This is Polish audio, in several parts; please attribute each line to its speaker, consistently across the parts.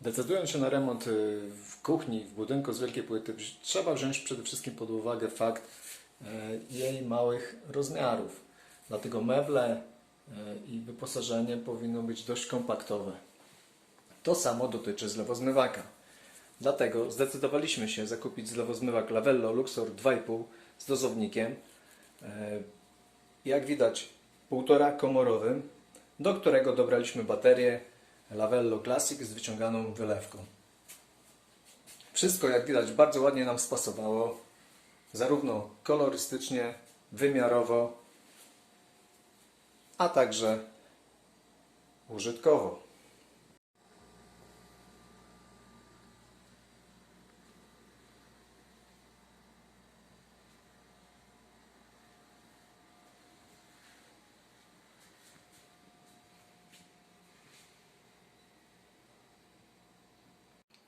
Speaker 1: Decydując się na remont y, w kuchni, w budynku z wielkiej płyty, trzeba wziąć przede wszystkim pod uwagę fakt e, jej małych rozmiarów. Dlatego meble e, i wyposażenie powinno być dość kompaktowe. To samo dotyczy zlewozmywaka. Dlatego zdecydowaliśmy się zakupić zlewozmywak Lavello Luxor 2,5 z dozownikiem. Jak widać, półtora komorowym, do którego dobraliśmy baterię Lavello Classic z wyciąganą wylewką. Wszystko, jak widać, bardzo ładnie nam spasowało, zarówno kolorystycznie, wymiarowo, a także użytkowo.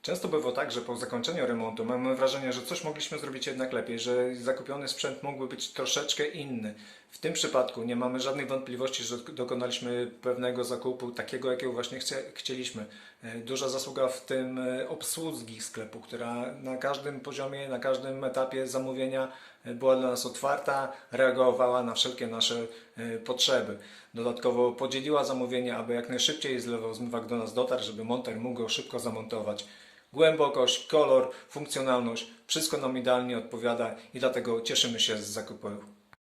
Speaker 1: Często bywa tak, że po zakończeniu remontu mamy wrażenie, że coś mogliśmy zrobić jednak lepiej, że zakupiony sprzęt mógłby być troszeczkę inny. W tym przypadku nie mamy żadnych wątpliwości, że dokonaliśmy pewnego zakupu takiego, jakiego właśnie chcie, chcieliśmy. E, Duża zasługa w tym e, obsługi sklepu, która na każdym poziomie, na każdym etapie zamówienia e, była dla nas otwarta, reagowała na wszelkie nasze potrzeby. Dodatkowo podzieliła zamówienie, aby jak najszybciej zlewozmywak do nas dotarł, żeby monter mógł go szybko zamontować. Głębokość, kolor, funkcjonalność, wszystko nam idealnie odpowiada i dlatego cieszymy się z zakupu